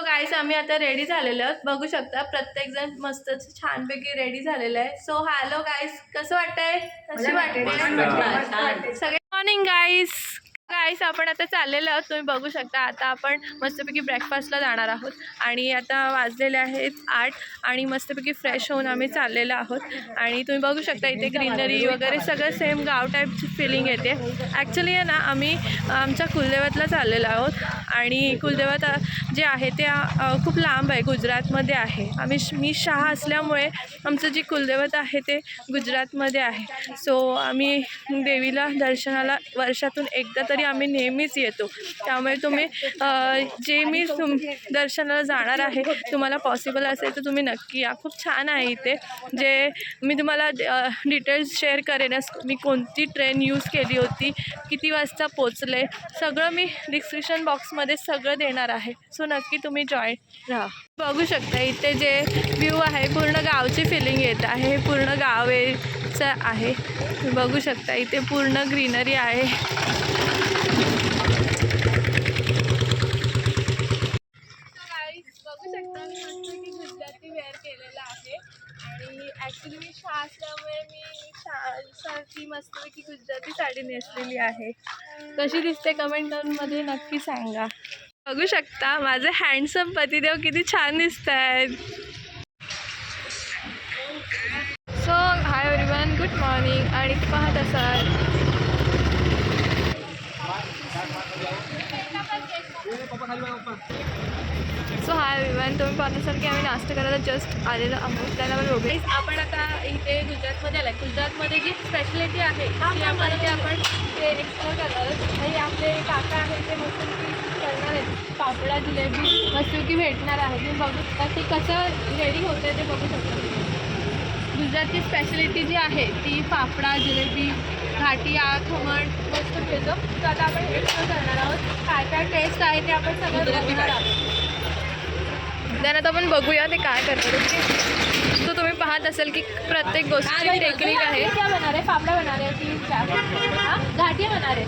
तो गाईस आम्ही आता रेडी झालेलो आहोत. बघू शकता प्रत्येक जण मस्त छानपैकी रेडी झालेलं आहे. सो हॅलो गाईस कसं वाटतंय? कशी वाटते सगळे मॉर्निंग गाईस गाईस आपण आता चाललेलो आहोत. तुम्ही बघू शकता आता आपण मस्तपैकी ब्रेकफास्टला जाणार आहोत. आणि आता वाजलेले आहेत आठ आणि मस्तपैकी फ्रेश होऊन आम्ही चाललेलो आहोत. आणि तुम्ही बघू शकता इथे ग्रीनरी वगैरे सगळं सेम गाव टाईपची फिलिंग येते. ॲक्च्युली आहे ना आम्ही आमच्या कुलदेवतला चाललेलो आहोत. आणि कुलदेवत जे आहे ते खूप लांब आहे गुजरातमध्ये आहे. आम्ही श- मी शहा असल्यामुळे आमचं जे कुलदेवत आहे ते गुजरातमध्ये आहे. सो आम्ही देवीला दर्शनाला वर्षातून एकदा तरी आम्ही नेहमीच येतो. त्यामुळे तुम्ही जे मी तुम दर्शनाला जाणार आहे तुम्हाला पॉसिबल असेल तर तुम्ही नक्की या. खूप छान आहे इथे. जे मी तुम्हाला डिटेल्स शेअर करेनच मी कोणती ट्रेन यूज केली होती किती वाजता पोचले सगळं मी डिस्क्रिप्शन बॉक्समध्ये सगळं देणार आहे. सो नक्की तुम्ही जॉईन राहा. बघू शकता इथे जे व्ह्यू आहे पूर्ण गावची फिलिंग येत आहे. पूर्ण गावेचं आहे. बघू शकता इथे पूर्ण ग्रीनरी आहे. शकता मी मस्तपैकी गुजराती वेअर केलेलं आहे. आणि ॲक्च्युली मी शा असल्यामुळे मी शा मस्तपैकी गुजराती साडी नेसलेली आहे. कशी दिसते कमेंटमध्ये नक्की सांगा. बघू शकता माझे हँडसम पतिदेव किती छान दिसत आहेत so hi everyone good morning आणि पाहत असाल. सो हाय एव्हरीवन तुम्ही पाहत असाल की आम्ही नाश्ता करायला जस्ट आलेलो आहोत. त्याला रोबे आपण आता इथे गुजरातमध्ये आला गुजरातमध्ये जी स्पेशलिटी आहे ती आपण ते आपण ते एक्सप्लोर करणार आणि आपले काका आहेत ते मस्तपैकी करणार आहेत. पापडा जिलेबी मस्तपैकी भेटणार आहे. तुम्ही बघू शकता ते कसं रेडी होतं ते बघू शकता. गुजरातची स्पेशलिटी जी आहे ती फाफडा जिलेबी घाटिया खमण मस्त मिळतो तर आता आपण एक्सप्लोर करणार आहोत. काय काय टेस्ट आहे ते आपण सगळं बघणार आहोत. त्यानंतर आपण बघूया ते काय करतात ओके तो तुम्ही पाहत असाल की प्रत्येक गोष्टीची टेक्निक आहे क्या बना रहे फाफड़ा बना रहे क्या हाँ? घाटिया बना रहे।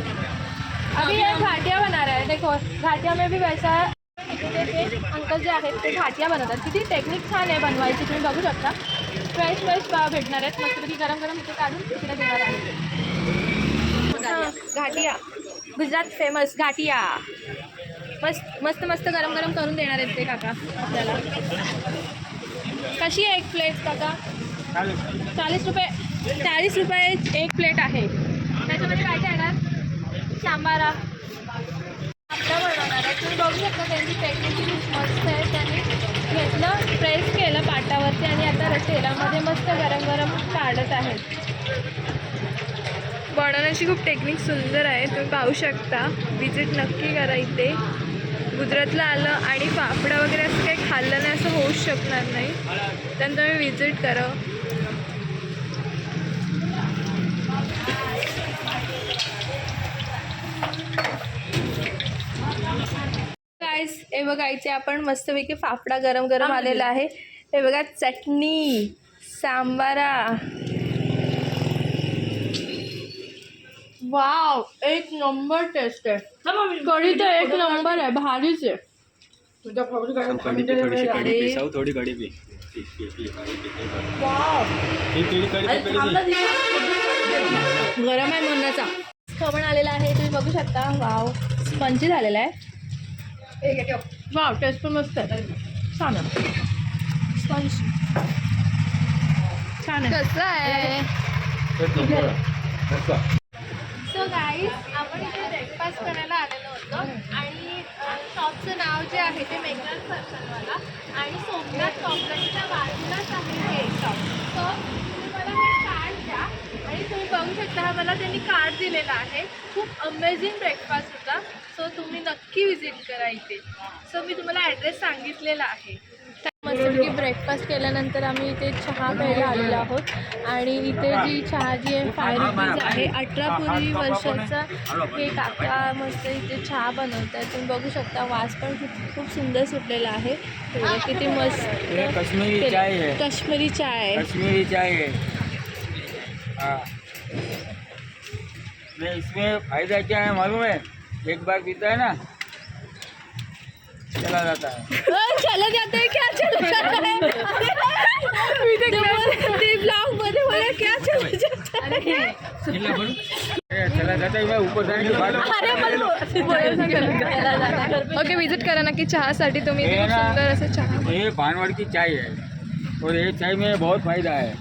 अभी ये घाटिया बना रहा है देखो घाटिया में भी वैसा अंकल जे आहेत ते घाटिया बनवतात किती टेक्निक छान आहे बनवायची तुम्ही बघू शकता? फ्रेश फ्रेश भेटणार आहेत मस्तपैकी गरम गरम इथे काढून तिकडे देणार आहेत हाँ, घाटिया गुजरात फ़ेमस घाटिया मस्त मस्त मस्त गरम गरम करून देणार आहेत ते काका आपल्याला. कशी आहे एक प्लेट काका? चाळीस रुपये चाळीस रुपये एक प्लेट आहे. त्याच्यामध्ये काय काय येणार सांबारा. आपला बनवणार आहे. तुम्ही बघू शकता त्यांची टेक्निक किती मस्त आहे. त्यांनी घेतलं प्रेस केलं पाटावरती आणि आता तेलामध्ये मस्त गरम गरम काढत आहेत बनवण्याची खूप टेक्निक सुंदर आहे. तुम्ही पाहू शकता. विजिट नक्की करा इथे. गुजरातला आलं आणि फाफडा वगैरे असं काही खाल्लं नाही असं होऊच शकणार नाही. त्यानंतर तुम्ही विजिट करा. गाईस हे बघा इथे आपण मस्तपैकी फाफडा गरम गरम आलेला आहे. हे बघा चटणी सांबारा. वाव एक नंबर टेस्ट आहे. कढी तर एक नंबर आहे भारीच आहे. थोडी कढी पी. गरम आहे म्हणण्याचा. खवण आलेला आहे तुम्ही बघू शकता. वाव. स्पंची झालेला आहे. वाव टेस्ट पण मस्त आहे. छान आहे. स्पंज. छान आहे. कसं आहे? एक आपण इथे ब्रेकफास्ट करायला आलेलो होतो. आणि शॉपचं नाव जे आहे ते मेघनाथ फरसाणवाला आणि सोमनाथ कॉम्प्लेक्सच्या बाजूलाच आहे हे शॉप सो तुम्ही मला हे कार्ड द्या. आणि तुम्ही बघू शकता हा मला त्यांनी कार्ड दिलेला आहे. खूप अमेझिंग ब्रेकफास्ट होता. सो तुम्ही नक्की विजिट करा इथे. सो मी तुम्हाला ॲड्रेस सांगितलेला आहे. मस्तपैकी ब्रेकफास्ट केल्यानंतर आम्ही इथे चहा प्यायला आलेलो आहोत. आणि इथे जी चहा जी आहे फाय रुपीज आहे. अठरा पूर्वी वर्षाचा हे काका मस्त इथे चहा बनवत आहेत. तुम्ही बघू शकता वास पण खूप खूप सुंदर सुटलेला आहे. किती मस्त कश्मीरी. चाय है काश्मीरी चाय कश्मीरी चाय है. हाँ मैं इसमें फायदा क्या है मालूम है? एक बार पीता है ना? चला जाता है। चला जाते हैं क्या चला जाता है? मी बोल- ब्लॉग क्या चला जाता है? चला जाता है। मैं ऊपर जाने के बाद ओके विज़िट करा नक्की चहासाठी तुम्ही हे. सुंदर असं चहा ये भानवड़ की चाय है। और ये चाय में बहुत फ़ायदा है।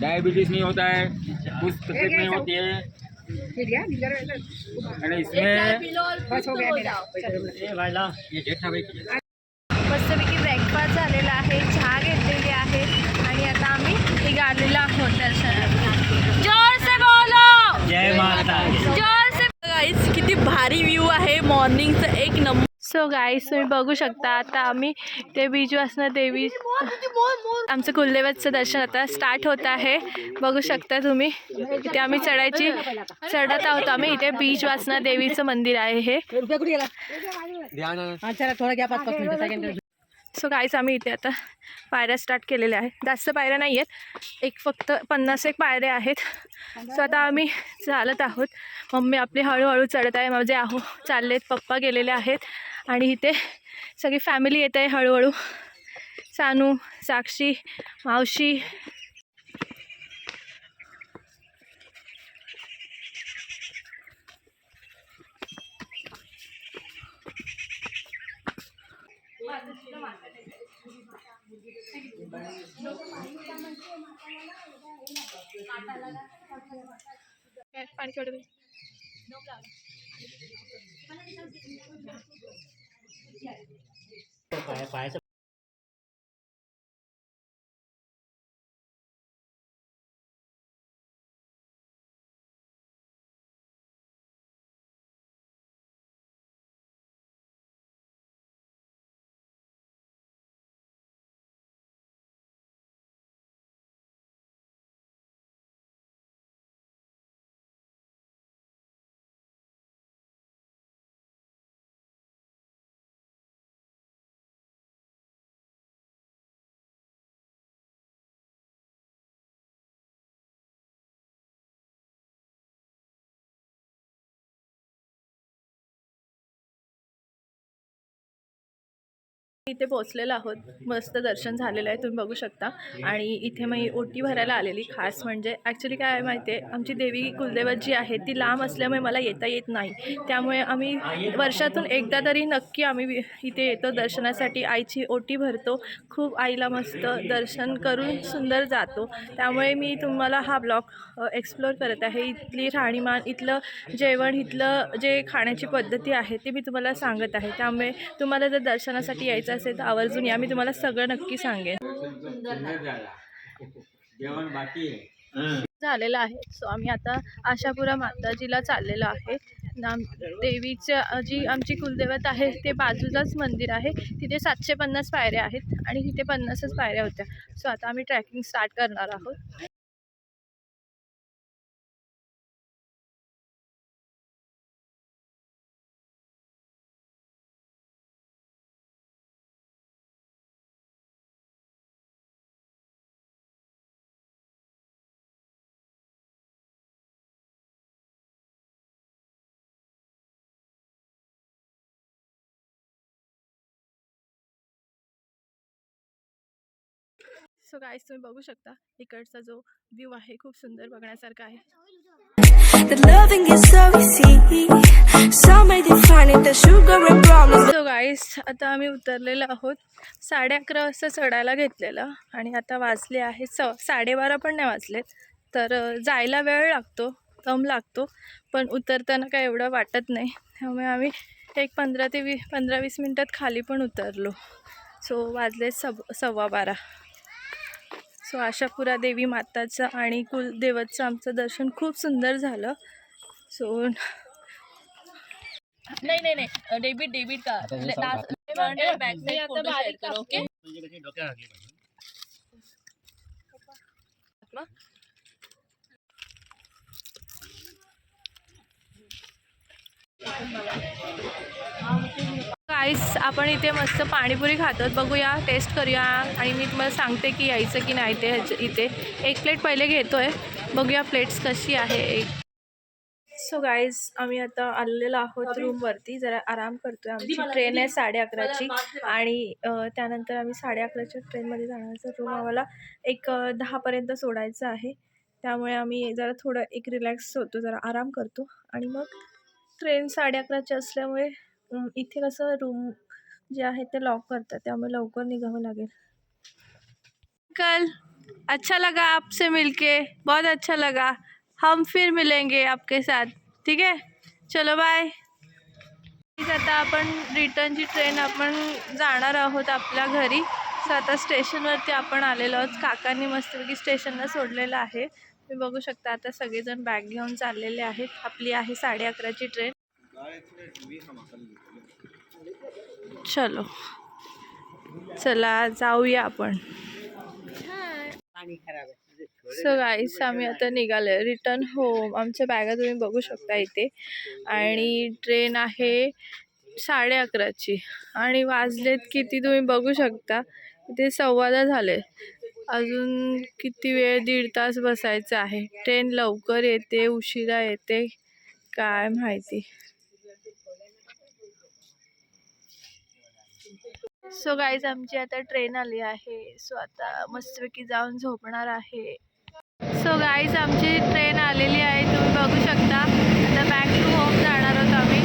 डायबिटीज़ नहीं होता है कुछ तकलीफ़ नहीं होती है। और इसमें ये जेठा भाई की है। मस्तपैकी ब्रेकफास्ट झालेला आहे चहा घेतलेली आहे आणि आता आम्ही निघालेलो आहोत दर्शनाला ज़ोर से बोलो! जय माता ज़ोर से गाईस किती भारी व्ह्यू आहे. मॉर्निंगचं एक नंबर सो गाईस तुम्ही बघू शकता आता आम्ही ते बीजवासना देवी आमचं कुलदेवतचं दर्शन आता स्टार्ट होत आहे. बघू शकता तुम्ही. इथे आम्ही चढायची चढत आहोत आम्ही. इथे बीच वासना देवीचं मंदिर आहे हे. सो गाईस आम्ही इथे आता पायऱ्या स्टार्ट केलेल्या आहेत. जास्त पायऱ्या नाही आहेत. एक फक्त पन्नास एक पायऱ्या आहेत. सो आता आम्ही चालत आहोत. मम्मी आपली हळूहळू चढत आहे. माझे आहो चाललेत. पप्पा गेलेले आहेत. आणि इथे सगळी फॅमिली येत आहे हळूहळू. सानू साक्षी मावशी. पाणी 白白 phải? इथे पोचलेलो आहोत. मस्त दर्शन झालेलं आहे तुम्ही बघू शकता. आणि इथे मी ओटी भरायला आलेली. खास म्हणजे ॲक्च्युली काय आहे माहिती आहे आमची देवी कुलदेवत जी आहे ती लांब असल्यामुळे मला येता येत नाही. त्यामुळे आम्ही वर्षातून एकदा तरी नक्की आम्ही इथे येतो दर्शनासाठी. आईची ओटी भरतो. खूप आईला मस्त दर्शन करून सुंदर जातो. त्यामुळे मी तुम्हाला हा ब्लॉग एक्सप्लोअर करत आहे. इथली राहणीमान इथलं जेवण इथलं जे खाण्याची पद्धती आहे ते मी तुम्हाला सांगत आहे. त्यामुळे तुम्हाला जर दर्शनासाठी यायचं असेल तर आवर्जून या. मी तुम्हाला सगळं नक्की सांगेन. झालेलं आहे. सो आम्ही आता आशापुरा माताजीला चाललेलो आहे. नाम देवीच्या जी आमची कुलदेवत आहे ते बाजूलाच मंदिर आहे. तिथे सातशे पन्नास पायऱ्या आहेत आणि तिथे पन्नासच पायऱ्या होत्या. सो आता आम्ही ट्रॅकिंग स्टार्ट करणार आहोत. सो गाईस तुम्ही बघू शकता इकडचा जो व्ह्यू आहे खूप सुंदर बघण्यासारखा आहे. सो गाईस आता आम्ही उतरलेलो आहोत. साडे अकरा वाजता चढायला घेतलेलं आणि आता वाजले आहेत स साडेबारा पण नाही वाजलेत. तर जायला वेळ लागतो दम लागतो पण उतरताना काय एवढं वाटत नाही. त्यामुळे आम्ही एक पंधरा ते वी पंधरा वीस मिनटात खाली पण उतरलो. सो वाजले सव सव्वा बारा. सो आशापुरा देवी माताचं आणि कुलदेवतचं आमचं दर्शन खूप सुंदर झालं. सो नाही नाही नाही. डेबिट डेबिट का? ओके? गाईस आपण इथे मस्त पाणीपुरी खातो बघूया टेस्ट करूया. आणि मी तुम्हाला सांगते की यायचं की नाही ते ह्याच्या- इथे. एक प्लेट पहिले घेतोय. बघूया प्लेट्स कशी आहे एक. सो गाईज आम्ही आता आलेलो आहोत रूमवरती जरा आराम करतोय आमची. ट्रेन आहे साडे अकराची. आणि त्यानंतर आम्ही साडे अकराच्या ट्रेनमध्ये जाण्याचा रूम आम्हाला एक दहापर्यंत सोडायचं आहे. त्यामुळे आम्ही जरा थोडं एक रिलॅक्स होतो. जरा आराम करतो. आणि मग ट्रेन साडे अकराची असल्यामुळे इथे कसं रूम जे आहे ते लॉक करतात त्यामुळे लवकर निघावं लागेल. कल अच्छा लगा आपसे मिलके. बहुत अच्छा लगा. हम फिर मिलेंगे आपके साथ. ठीक आहे चलो बाय ठीक आता आपण रिटर्नची ट्रेन आपण जाणार आहोत आपल्या घरी. सो आता स्टेशनवरती आपण आलेलो आहोत. काकांनी मस्तपैकी स्टेशनला सोडलेलं आहे. तुम्ही बघू शकता आता सगळेजण बॅग घेऊन चाललेले आहेत. आपली आहे साडे अकराची ट्रेन चलो. चला जाऊया आपण. सो गाईस आम्ही आता निघालो रिटर्न होम आमच्या बॅगा तुम्ही बघू शकता इथे. आणि ट्रेन आहे साडे अकराची. आणि वाजलेत किती तुम्ही बघू शकता. इथे सव्वादा झाले अजून किती वेळ दीड तास बसायचं आहे. ट्रेन लवकर येते उशिरा येते. काय माहिती. सो गाईज आमची आता ट्रेन आली आहे. सो आता मस्तपैकी जाऊन झोपणार आहे. सो गाईज आमची ट्रेन आलेली आहे. तुम्ही बघू शकता. आता बॅक टू होम जाणार आहोत आम्ही.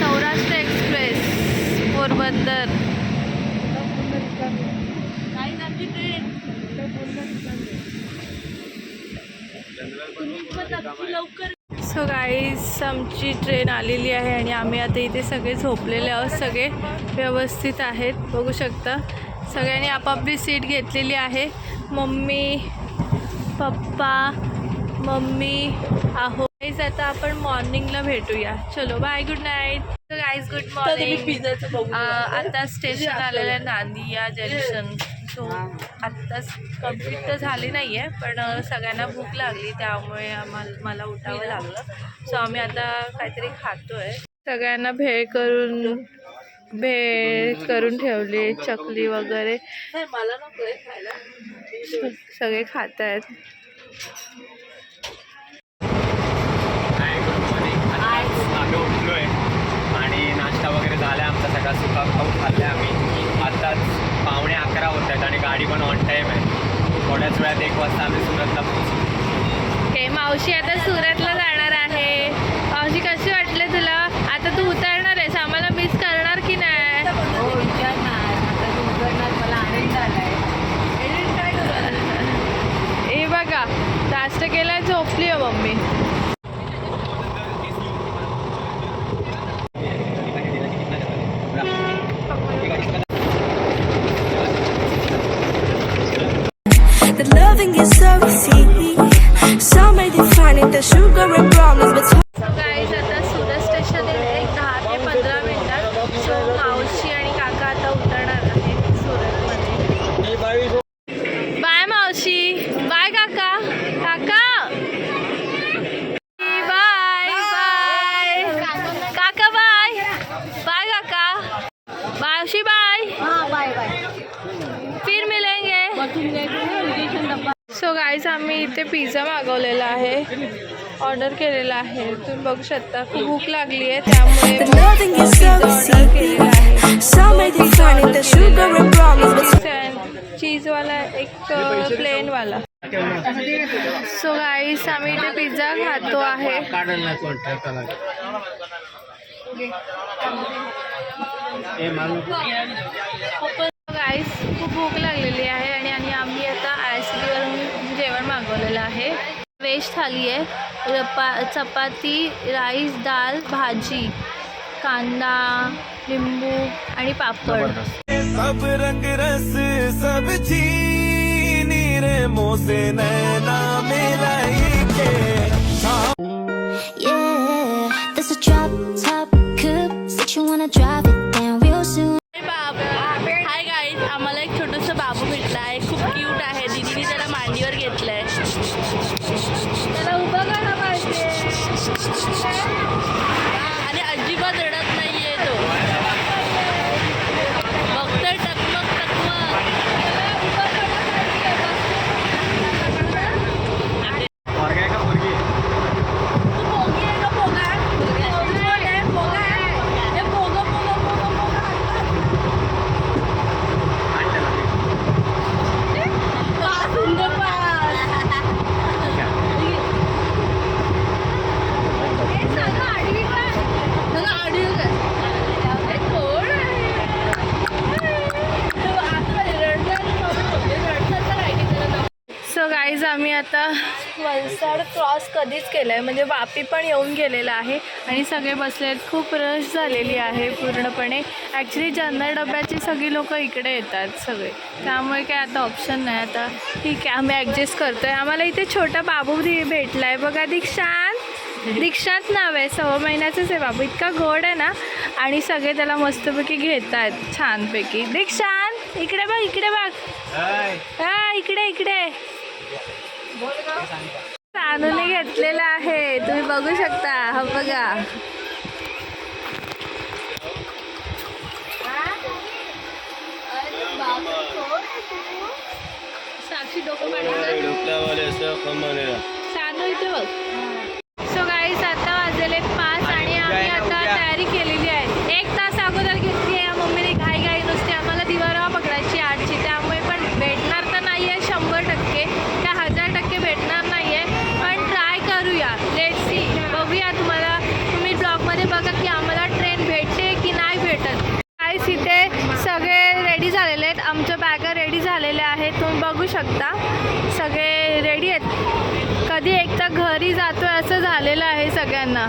सौराष्ट्र एक्सप्रेस पोरबंदर. गाईज आमची ट्रेन सो गाईज आमची ट्रेन आलेली आहे आणि आम्ही आता इथे सगळे झोपलेले आहोत. सगळे व्यवस्थित आहेत बघू शकता. सगळ्यांनी आपापली सीट घेतलेली आहे. मम्मी पप्पा मम्मी आहो. गाईज आता आपण मॉर्निंगला भेटूया. चलो bye good night guys good morning आता स्टेशन आलेलं आहे नांदिया जंक्शन सो आत्ताच कंप्लीट तर झाली नाही आहे पण सगळ्यांना भूक लागली त्यामुळे आम्हाला मला उठावं लागलं. सो आम्ही आता काहीतरी खातो आहे सगळ्यांना भेळ करून भेळ करून ठेवली चकली वगैरे. मला नको खायला. सगळे खात आहेत आणि नाश्ता वगैरे झाला आमचा सगळा सुका खाऊ खाल्ला आम्ही. पावणे अकरा होत आहेत आणि गाडी पण ऑन टाईम आहे. थोड्याच वेळात एक वाजता आम्ही सुरतला पोहोचू. ओके मावशी आता सुरतला जाणार आहे. मावशी कशी वाटले तुला? आता तू उतरणार आहेस. आम्हाला मिस करणार की नाही? हे बघा नाश्ता केलंय झोपली हो मम्मी. सो गाईज आम्ही इथे पिझ्झा मागवलेला आहे. ऑर्डर केलेला आहे. तुम्ही बघू शकता खूप भूक लागली आहे त्यामुळे चीजवाला एक प्लेनवाला सो गाईस आम्ही इथे पिझ्झा खातो आहे. गाईस खूप भूक लागलेली आहे आणि आणि आम्ही आता आयसीडीवरून जेवण मागवलेलं आहे. व्हेज थाली आहे. रपा चपाती राईस दाल भाजी कांदा लिंबू आणि पापड. सब रंग रस सब चीनी रे मोसे नैना मेरा के। कधीच केलं आहे म्हणजे वापी पण येऊन गेलेलं आहे आणि सगळे बसले आहेत. खूप रश झालेली आहे पूर्णपणे. ॲक्च्युली जनरल डब्याची सगळी लोक इकडे येतात सगळे. त्यामुळे काय आता ऑप्शन नाही. आता ठीक आहे आम्ही ॲडजस्ट करतो आहे आम्हाला इथे छोटा बाबू भेटला आहे बघा दीक्षांत. दीक्षांत नाव आहे. सव्वा महिन्याचंच आहे बाबू. इतका गोड आहे ना? आणि सगळे त्याला मस्तपैकी घेत आहेत छानपैकी. दीक्षांत इकडे बघ इकडे बघ. हा इकडे इकडे. सानूने घेतलेला आहे. तुम्ही बघू शकता. हा बघा. साक्षी डोकं सानू इथे बघ. सो गाईस आता वाजलेले पाच आणि आम्ही आता तयारी केलेली आहे एक तास अगोदर घेतली आहे मम्मीने घाई घाई नुसते आम्हाला दिवारवा पकडायची आठची त्यामुळे पण भेटणार तर नाही आहे शंभर टक्के त्या हजार टक्के भेटणार नाही आहे पण ट्राय करूया लेट सी बघूया तुम्हाला तुम्ही ब्लॉगमध्ये बघा की आम्हाला ट्रेन भेटते की नाही भेटत गाईस इथे सगळे रेडी झालेले आहेत आमच्या बॅगा रेडी झालेल्या आहेत तुम्ही बघू शकता सगळे रेडी आहेत कधी एकदा घरी आलेलं आहे सगळ्यांना.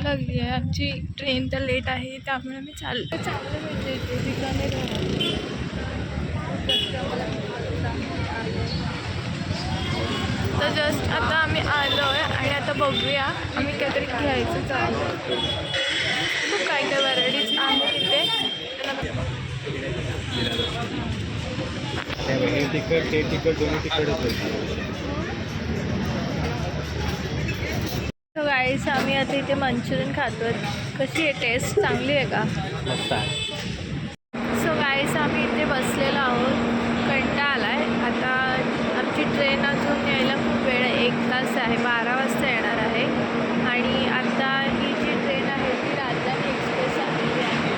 भूक लागली आहे. आमची ट्रेन तर लेट आहे त्यामुळे मी चाललो. चाललं म्हणजे इथे ठिकाणी तर जस्ट आता आम्ही आलो आहे आणि आता बघूया आम्ही काहीतरी घ्यायचं चालू खूप काय काय व्हरायटीज आहे तिथे तिकट ते तिकट दोन्ही तिकडच सो गाईस आम्ही आता इथे मंचुरियन खातो कशी आहे टेस्ट चांगली आहे का? मस्त आहे सो गाईस आम्ही इथे बसलेलो आहोत कंटा आला आहे आता आमची ट्रेन अजून यायला खूप वेळ आहे एक तास आहे बारा वाजता येणार आहे आणि आता ही जी ट्रेन आहे ती राजधानी एक्सप्रेस आलेली आहे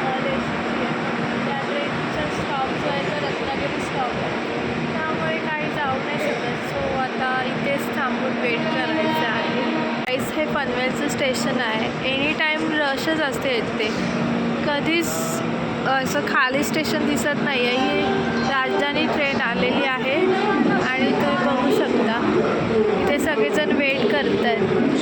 अं, देशाची आहे. त्या ट्रेनचा स्टॉप जो आहे तो रत्नागिरी स्टॉप आहे त्यामुळे काही जाऊ नाही शकत सो आता इथेच थांबून वेट करायचं आहे गाईस हे पनवेलचं स्टेशन आहे. एनी टाईम रशच असते इथे. कधीच असं खाली स्टेशन दिसत नाही आहे ही राजधानी ट्रेन आलेली आहे आणि तुम्ही बघू शकता. इथे सगळेजण वेट करत आहेत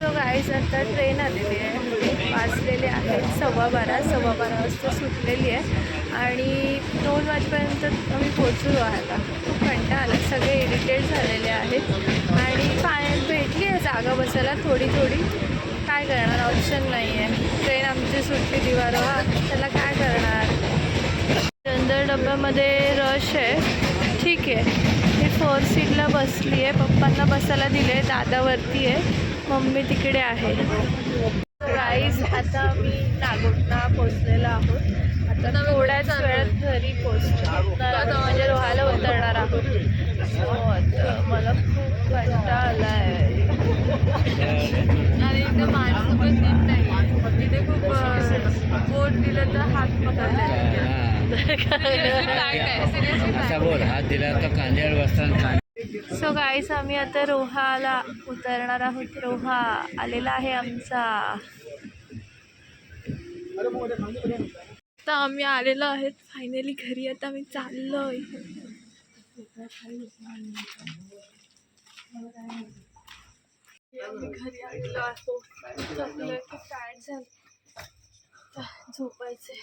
सो गाईज आता ट्रेन आलेली आहे. वाजलेले आहे सव्वा बारा. सव्वा बारा वाजता सुटलेली आहे. आणि दोन वाजेपर्यंत आम्ही पोचू राहिला खूप कंटा आला सगळे इरिटेट झालेले आहेत. आणि पाण्यात भेटली आहे जागा बसायला थोडी थोडी. काय करणार? ऑप्शन नाही आहे ट्रेन आमची सुटली दिवारवा त्याला काय करणार? जनरल डब्यामध्ये रश आहे. ठीक आहे. मी फोर सीटला बसली आहे. पप्पांना बसायला दिले आहे दादावरती आहे. मम्मी तिकडे आहे. प्राईज आता मी नागोटला पोचलेलो आहोत. आता थोड्याच वेळात घरी पोचतो म्हणजे रोहाला उतरणार आहोत. आता मला खूप कंटाळा आला आहे आणि इथं माणसं पण नीट नाही तिथे खूप बोट दिलं तर हात बोल हात दिला तर कांद्यावर बसताना सो गाईस आम्ही आता रोहाला उतरणार आहोत. रोहा आलेला आहे आमचा. आता आम्ही आलेलो आहेत. फायनली घरी आता आम्ही चाललोय. आम्ही घरी आलेलो खूप टायर्ड झालं? झोपायचे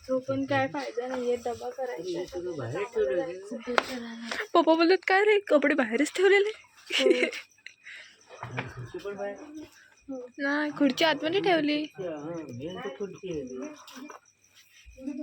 झोपून काय फायदा नाहीये. डबा करायचा पप्पा बोलत काय रे? कपडे बाहेरच ठेवलेले? नाही खुर्ची आतमध्ये ठेवली.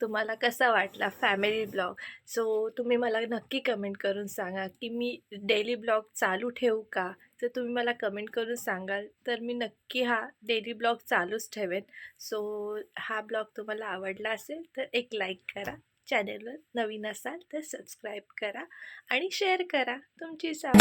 तुम्हाला कसा वाटला फॅमिली ब्लॉग सो तुम्ही मला नक्की कमेंट करून सांगा की मी डेली ब्लॉग चालू ठेवू का? तर तुम्ही मला कमेंट करून सांगाल. तर मी नक्की हा डेली ब्लॉग चालूच ठेवेन. सो हा ब्लॉग तुम्हाला आवडला असेल तर एक लाईक करा. चॅनलवर नवीन असाल तर सबस्क्राईब करा आणि शेअर करा. तुमची साव